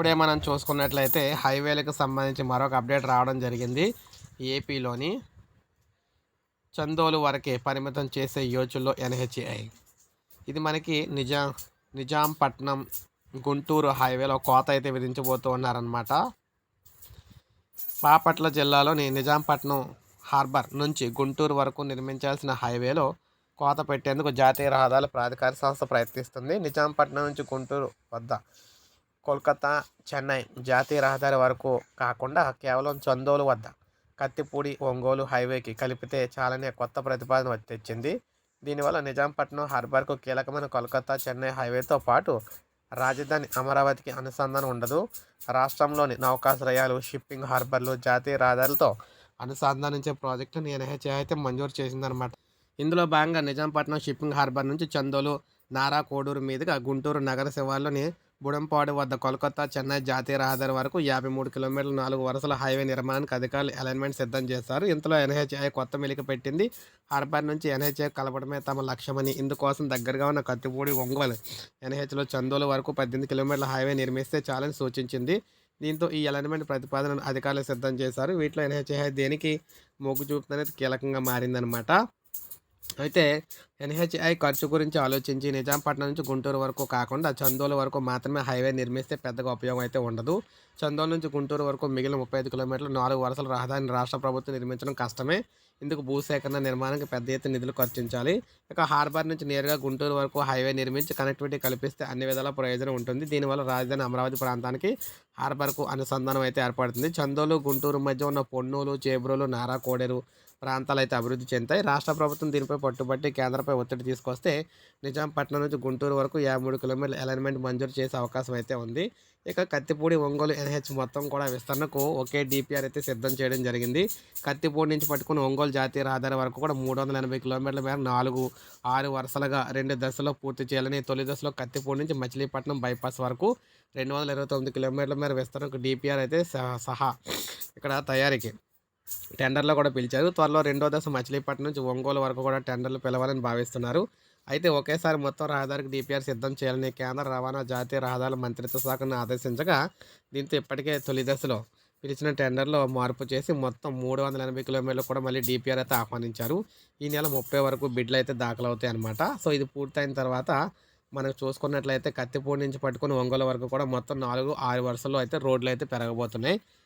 ఇప్పుడే మనం చూసుకున్నట్లయితే హైవేలకు సంబంధించి మరొక అప్డేట్ రావడం జరిగింది. ఏపీలోని చందోలు వరకే పరిమితం చేసే యోచుల్లో ఎన్హెచ్ఏఐ ఇది మనకి నిజాం నిజాంపట్నం గుంటూరు హైవేలో కోత అయితే విధించబోతూ ఉన్నారనమాట బాపట్ల జిల్లాలోని నిజాంపట్నం హార్బర్ నుంచి గుంటూరు వరకు నిర్మించాల్సిన హైవేలో కోత పెట్టేందుకు జాతీయ రహదారుల ప్రాధికార సంస్థ ప్రయత్నిస్తుంది. నిజాంపట్నం నుంచి గుంటూరు వద్ద కోల్కతా చెన్నై జాతీయ రహదారి వరకు కాకుండా కేవలం చందోలు వద్ద కత్తిపూడి ఒంగోలు హైవేకి కలిపితే చాలనే కొత్త ప్రతిపాదన తెచ్చింది. దీనివల్ల నిజాంపట్నం హార్బర్కు కీలకమైన కోల్కతా చెన్నై హైవేతో పాటు రాజధాని అమరావతికి అనుసంధానం ఉండదు. రాష్ట్రంలోని నౌకాశ్రయాలు షిప్పింగ్ హార్బర్లు జాతీయ రహదారులతో అనుసంధానించే ప్రాజెక్టును ఎన్హెచ్ఏ అయితే మంజూరు చేసిందనమాట ఇందులో భాగంగా నిజాంపట్నం షిప్పింగ్ హార్బర్ నుంచి చందోలు నారా కోడూరు మీదుగా గుంటూరు నగర శివార్లోని బుడంపాడు వద్ద కోల్కతా చెన్నై జాతీయ రహదారి వరకు యాభై మూడు కిలోమీటర్ల నాలుగు వరుసల హైవే నిర్మాణానికి అధికారులు అలైన్మెంట్ సిద్ధం చేశారు. ఇంతలో ఎన్హెచ్ఐ కొత్త మెలిక పెట్టింది. హార్బర్ నుంచి ఎన్హెచ్ఐ కలపడమే తమ లక్ష్యమని ఇందుకోసం దగ్గరగా ఉన్న కత్తిపూడి ఒంగోలు ఎన్హెచ్లో చందోలు వరకు పద్దెనిమిది కిలోమీటర్ల హైవే నిర్మిస్తే చాలని సూచించింది. దీంతో ఈ అలైన్మెంట్ ప్రతిపాదనను అధికారులు సిద్ధం చేశారు. వీటిలో ఎన్హెచ్ఐ దేనికి మొగ్గు చూపుతనేది కీలకంగా మారిందనమాట అయితే ఎన్హెచ్ఐ ఖర్చు గురించి ఆలోచించి నిజాంపట్నం నుంచి గుంటూరు వరకు కాకుండా చందోలు వరకు మాత్రమే హైవే నిర్మిస్తే పెద్దగా ఉపయోగం అయితే ఉండదు. చందోలు నుంచి గుంటూరు వరకు మిగిలిన ముప్పై ఐదు కిలోమీటర్లు నాలుగు వరుసల రహదారిని రాష్ట్ర ప్రభుత్వం నిర్మించడం కష్టమే. ఇందుకు భూసేకరణ నిర్మాణానికి పెద్ద ఎత్తున నిధులు ఖర్చించాలి. ఇక హార్బర్ నుంచి నేరుగా గుంటూరు వరకు హైవే నిర్మించి కనెక్టివిటీ కల్పిస్తే అన్ని విధాల ప్రయోజనం ఉంటుంది. దీనివల్ల రాజధాని అమరావతి ప్రాంతానికి హార్బర్కు అనుసంధానం అయితే ఏర్పడుతుంది. చందోలు గుంటూరు మధ్య ఉన్న పొన్నూలు చేబ్రోలు నారా కోడేరు ప్రాంతాలు అయితే అభివృద్ధి చెందాయి రాష్ట్ర ప్రభుత్వం దీనిపై పట్టుబట్టి కేంద్రంపై ఒత్తిడి తీసుకొస్తే నిజాంపట్నం నుంచి గుంటూరు వరకు యాభై మూడు కిలోమీటర్ల అలైన్మెంట్ మంజూరు చేసే అవకాశం అయితే ఉంది. ఇక కత్తిపూడి ఒంగోలు ఎన్హెచ్ మొత్తం కూడా విస్తరణకు ఒకే డిపిఆర్ అయితే సిద్ధం చేయడం జరిగింది. కత్తిపూడి నుంచి పట్టుకుని ఒంగోలు జాతీయ రహదారి వరకు కూడా మూడు వందల ఎనభై కిలోమీటర్ల మేర నాలుగు ఆరు వరుసలుగా రెండు దశలో పూర్తి చేయాలని తొలి దశలో కత్తిపూడి నుంచి మచిలీపట్నం బైపాస్ వరకు రెండు వందల ఇరవై తొమ్మిది కిలోమీటర్ల మేర విస్తరణకు డిపిఆర్ అయితే సహా ఇక్కడ తయారీకి టెండర్లో కూడా పిలిచారు. త్వరలో రెండో దశ మచిలీపట్నం నుంచి ఒంగోలు వరకు కూడా టెండర్లు పిలవాలని భావిస్తున్నారు. అయితే ఒకేసారి మొత్తం రహదారికి డిపిఆర్ సిద్ధం చేయాలని కేంద్ర రవాణా జాతీయ రహదారుల మంత్రిత్వ శాఖను ఆదేశించగా దీంతో ఇప్పటికే తొలి దశలో పిలిచిన టెండర్లో మార్పు చేసి మొత్తం మూడు వందల ఎనభై కిలోమీటర్లు కూడా మళ్ళీ డిపిఆర్ అయితే ఆహ్వానించారు. ఈ నెల ముప్పై వరకు బిడ్లు అయితే దాఖలవుతాయి అనమాట సో ఇది పూర్తయిన తర్వాత మనకు చూసుకున్నట్లయితే కత్తిపూడి నుంచి పట్టుకుని ఒంగోలు వరకు కూడా మొత్తం నాలుగు ఆరు వరుసల్లో అయితే రోడ్లు అయితే పెరగబోతున్నాయి.